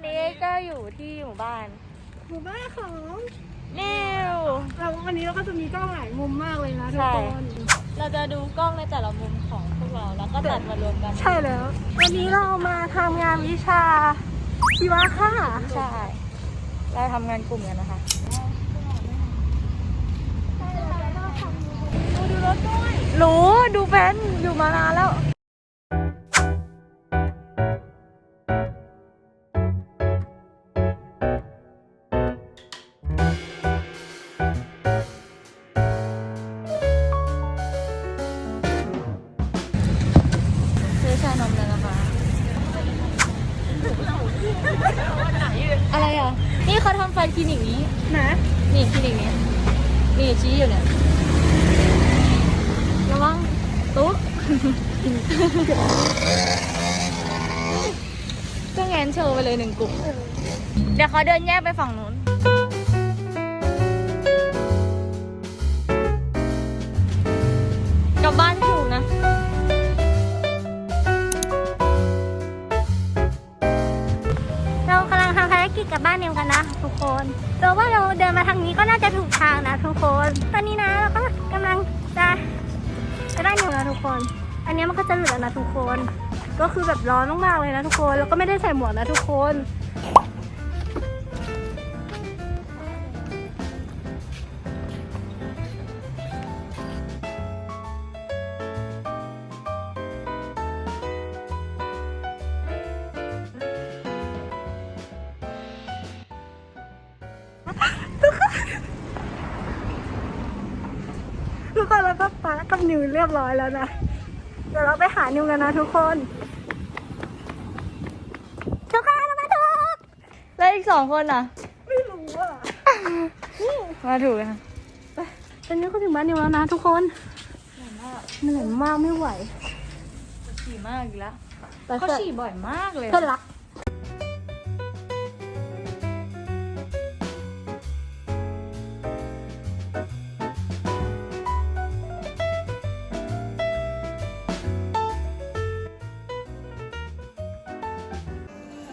วันนี้ก็อยู่ที่หมู่บ้านหมู่บ้านของนิวเราวันนี้เราก็จะมีกล้องหลายมุมมากเลยนะทุกใช่คนเราจะดูกล้องในแต่ละมุมของพวกเราแล้วก็ตัดมารวมกัน ใช่แล้ว วันนี้เรามาทำงานวิชาชีวะค่ะใช่เราทำงานกลุ่มกันนะคะดูรถด้วยรู้ดูแฟนอยู่มานานแล้ว นี่เขาทำฟันคลินิกนี้ นะ นี่คลินิกนี้ นี่ชี้อยู่เนี่ย ระวังตุ๊กก็แงนโชว์ไปเลยหนึ่งกลุ่ม เดี๋ยวเขาเดินแยกไปฝั่งนู้น กลับบ้าน ทุกคนเราว่าเราเดินมาทางนี้ก็น่าจะถูกทางนะทุกคน ตอนนี้นะเราก็กำลังจะจะได้นิวแล้วทุกคน อันนี้มันก็จะเหลือนะทุกคน ก็คือแบบร้อนมากๆเลยนะทุกคน แล้วก็ไม่ได้ใส่หมวกนะทุกคน คนแล้วก็ป้ากับนิวเรียบร้อยแล้วนะ เดี๋ยวเราไปหานิวกันนะทุกคนทุกคนเรามาถูกแล้วอีกสองคนอะ ไม่รู้อะมาถูกเลยค่ะตอนนี้ก็ถึงบ้านนิวแล้วนะทุกคนเหนื่อยมากไม่ไหว ฉี่มากอีกแล้วไปเขาเถอะฉี่บ่อยมากเลยเพื่อนรัก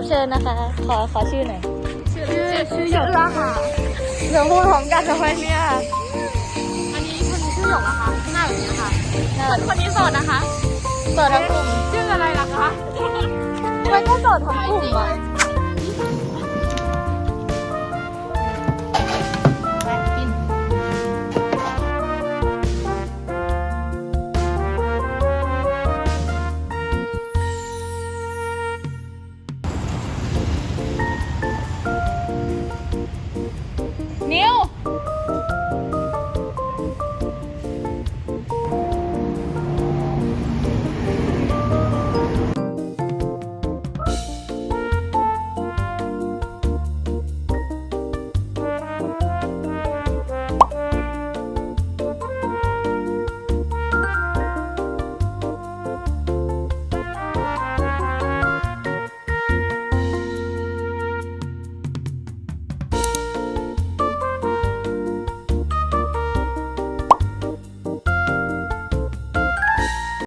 บเชิญนะคะ ขอขอชื่อหน่อย ชื่อชื่อหยกละค่ะเดี๋ยวพูดพร้อมกันทำไมเนี่ยอันนี้คนนี้ชื่อหยกอะค่ะหน้าแบบนี้ค่ะคนคนนี้โสดนะคะ โสดทั้งกลุ่ม ชื่ออะไรล่ะคะ มันก็โสดทั้งกลุ่มอะ